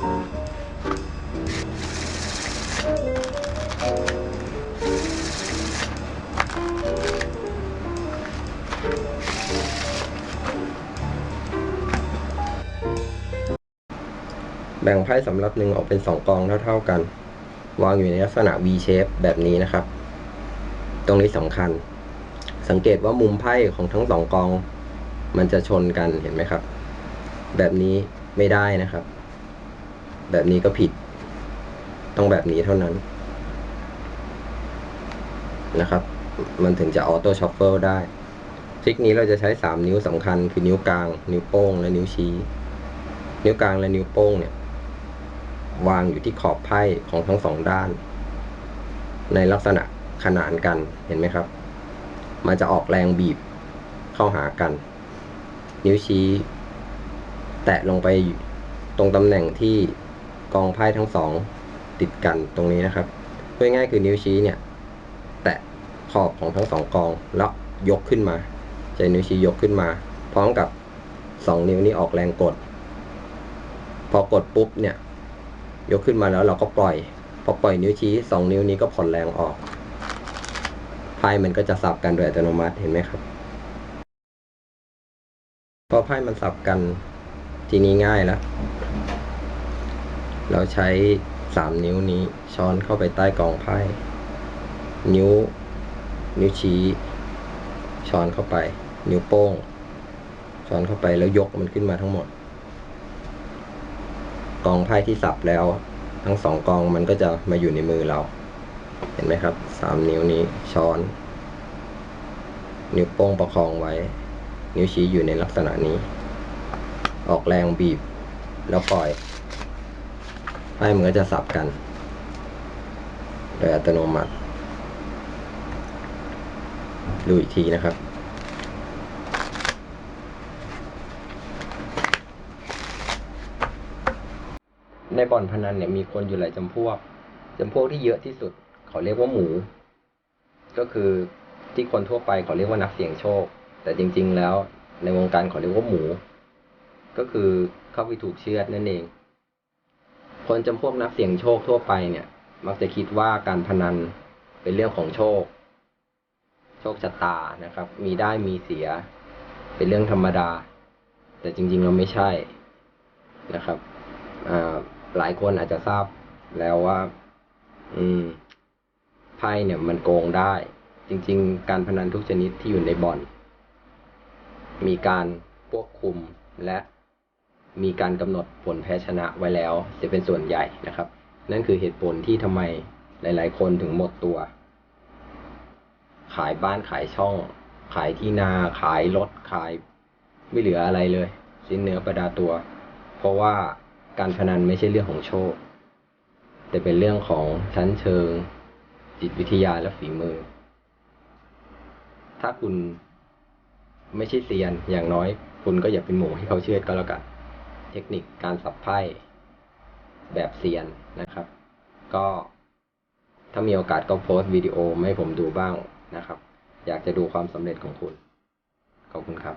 แบ่งไพ่สำหรับหนึ่งออกเป็น 2 กองเท่า ๆกัน วางอยู่ในลักษณะ V shape แบบนี้นะครับ ตรงนี้สำคัญ สังเกตว่ามุมไพ่ของทั้งสองกอง มันจะชนกันเห็นไหมครับ แบบนี้ไม่ได้นะครับ แบบนี้ก็ผิด ต้องแบบนี้เท่านั้น นะครับ มันถึงจะออโต้ชัฟเฟิลได้ ทริคนี้เราจะใช้ 3 นิ้วสำคัญ คือนิ้วกลาง นิ้วโป้ง และนิ้วชี้ นิ้วกลางและนิ้วโป้งเนี่ย วางอยู่ที่ขอบไพ่ของทั้งสองด้าน ในลักษณะขนานกัน เห็นไหมครับ มันจะออกแรงบีบเข้าหากัน นิ้วชี้ แตะลงไปตรงตำแหน่งที่ กองไพ่ทั้งสองติดกันตรงนี้นะครับพูดง่ายคือนิ้วชี้เนี่ย แตะขอบของทั้งสองกองแล้วยกขึ้นมาใช้นิ้วชี้ยกขึ้นมา พร้อมกับสองนิ้วนี้ออกแรงกด พอกดปุ๊บเนี่ย ยกขึ้นมาแล้วเราก็ปล่อย พอปล่อยนิ้วชี้สองนิ้วนี้ก็ผ่อนแรงออกไพ่มันก็จะสับกันโดยอัตโนมัติเห็นไหมครับพอไพ่มันสับกันทีนี้ง่ายแล้ว เราใช้สามนิ้วนี้ช้อนเข้าไปใต้กองไพ่ นิ้ว นิ้วชี้ ช้อนเข้าไป นิ้วโป้ง ช้อนเข้าไปแล้วยกมันขึ้นมาทั้งหมด กองไพ่ที่สับแล้ว ทั้งสองกองมันก็จะมาอยู่ในมือเรา เห็นไหมครับสามนิ้วนี้ช้อน นิ้วโป้งประคองไว้ นิ้วชี้อยู่ในลักษณะนี้ ออกแรงบีบ แล้วปล่อย ไพ่มันจะสับกัน โดยอัตโนมัติ ดูอีกทีนะครับ ในบ่อนพนันเนี่ยมีคนอยู่หลายจำพวกจำพวกที่เยอะที่สุด เขาเรียกว่าหมู ก็คือที่คนทั่วไปเขาเรียกว่านักเสี่ยงโชค แต่จริง ๆ แล้วในวงการเขาเรียกว่าหมู ก็คือเข้าไปถูกเชือดนั่นเอง คนจำพวกนักเสี่ยงโชคทั่วไปเนี่ย มักจะคิดว่าการพนันเป็นเรื่องของโชค โชคชะตานะครับ มีได้มีเสีย เป็นเรื่องธรรมดา แต่จริงๆเราไม่ใช่นะครับหลายคนอาจจะทราบแล้วว่า อืมไพ่เนี่ยมันโกงได้ จริง ๆ การพนันทุกชนิดที่อยู่ในบ่อน มีการควบคุมและ มีการกำหนดผลแพ้ชนะไว้แล้วจะเป็นส่วนใหญ่นะครับ นั่นคือเหตุผลที่ทำไมหลาย ๆ คนถึงหมดตัว ขายบ้านขายช่อง ขายที่นาขายรถขายไม่เหลืออะไรเลย สิ้นเนื้อประดาตัว เพราะว่าการพนันไม่ใช่เรื่องของโชค แต่เป็นเรื่องของชั้นเชิง จิตวิทยาและฝีมือ ถ้าคุณไม่ใช่เซียนอย่างน้อย คุณก็อย่าเป็นหมูให้เขาเชื่อก็แล้วกัน เทคนิคการสับไพ่แบบเซียนนะครับ ก็ถ้ามีโอกาสก็โพสต์วิดีโอให้ผมดูบ้างนะครับ อยากจะดูความสำเร็จของคุณ ขอบคุณครับ